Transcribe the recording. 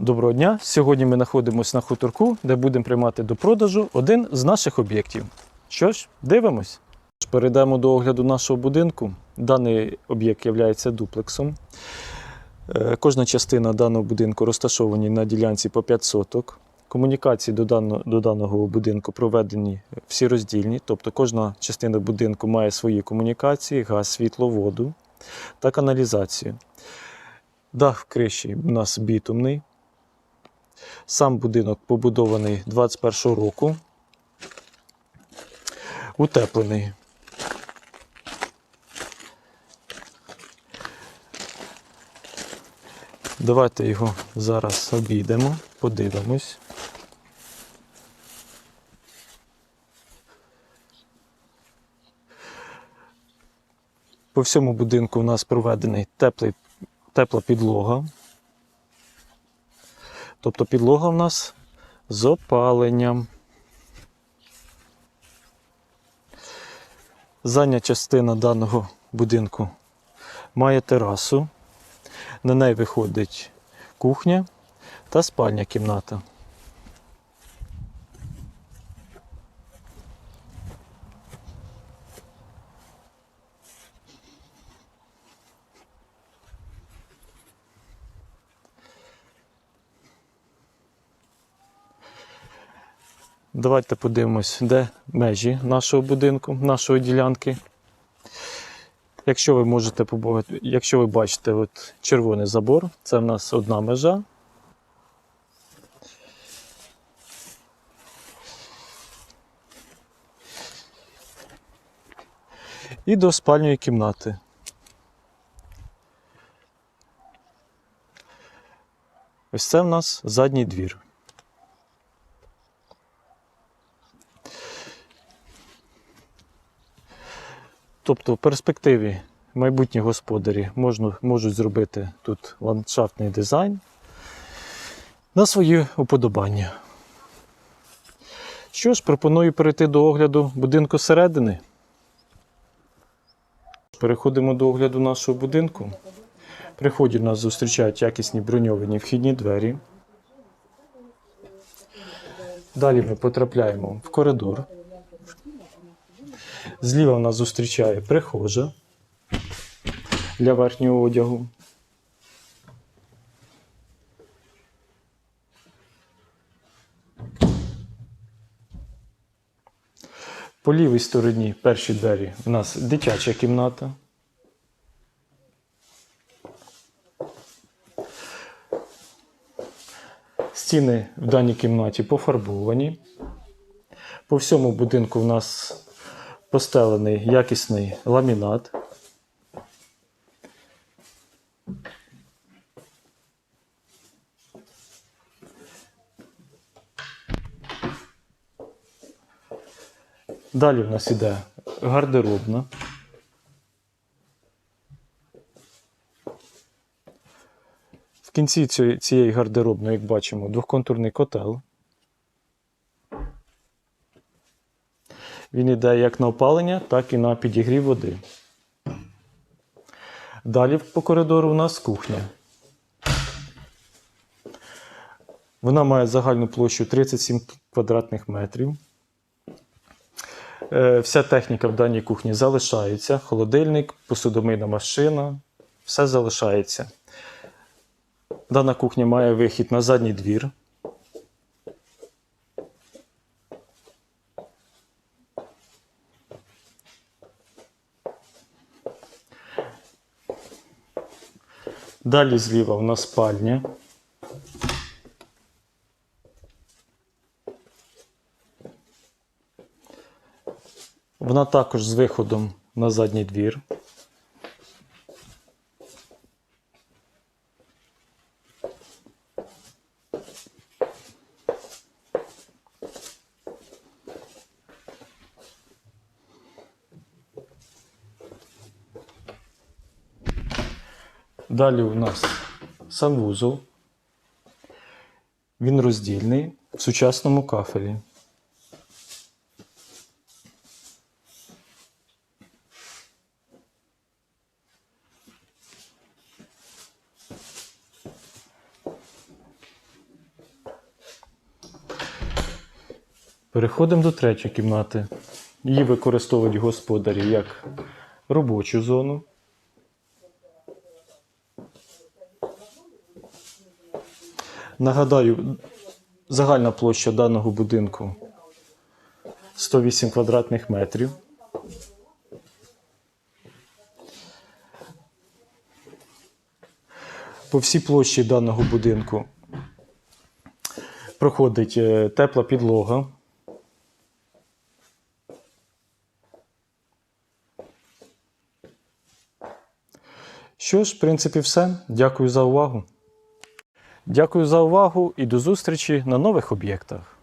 Доброго дня! Сьогодні ми знаходимося на хуторку, де будемо приймати до продажу один з наших об'єктів. Що ж, дивимось. Перейдемо до огляду нашого будинку. Даний об'єкт є дуплексом. Е, Кожна частина даного будинку розташовані на ділянці по 5 соток. Комунікації до даного, до даного будинку проведені всі роздільні, тобто кожна частина будинку має свої комунікації, газ, світло, воду та каналізацію. Дах криші у нас бітумний. Сам будинок побудований 21 року. Утеплений. Давайте його зараз обійдемо, подивимось. По всьому будинку у нас проведений теплий, тепла підлога. Тобто підлога в нас з опаленням. Задня частина даного будинку має терасу. На неї виходить кухня та спальня кімната. Давайте подивимось, де межі нашого будинку, нашої ділянки. Якщо ви можете побачити, якщо ви бачите от червоний забор, це в нас одна межа. І до спальної кімнати. Ось це в нас задній двір. Тобто в перспективі майбутні господарі можна, можуть зробити тут ландшафтний дизайн на свої уподобання. Що ж, пропоную перейти до огляду будинку зсередини. Переходимо до огляду нашого будинку. При вході нас зустрічають якісні броньовані вхідні двері. Далі ми потрапляємо в коридор. Зліва в нас зустрічає прихожа для верхнього одягу. По лівій стороні перші двері у нас дитяча кімната. Стіни в даній кімнаті пофарбовані. По всьому будинку у нас постелений якісний ламінат. Далі в нас іде гардеробна. В кінці цієї- гардеробної, як бачимо, двохконтурний котел. Він йде як на опалення, так і на підігрів води. Далі по коридору у нас кухня. Вона має загальну площу 37 квадратних метрів. Е, Вся техніка в даній кухні залишається. Холодильник, посудомийна машина, все залишається. Дана кухня має вихід на задній двір. Далі зліва в нас спальня. Вона також з виходом на задній двір. Далі у нас санвузол. Він роздільний в сучасному кафелі. Переходимо до третьої кімнати. Її використовують господарі як робочу зону. Нагадаю, загальна площа даного будинку 108 квадратних метрів. По всій площі даного будинку проходить е, тепла підлога. Що ж, в принципі, все. Дякую за увагу. Дякую за увагу і до зустрічі на нових об'єктах.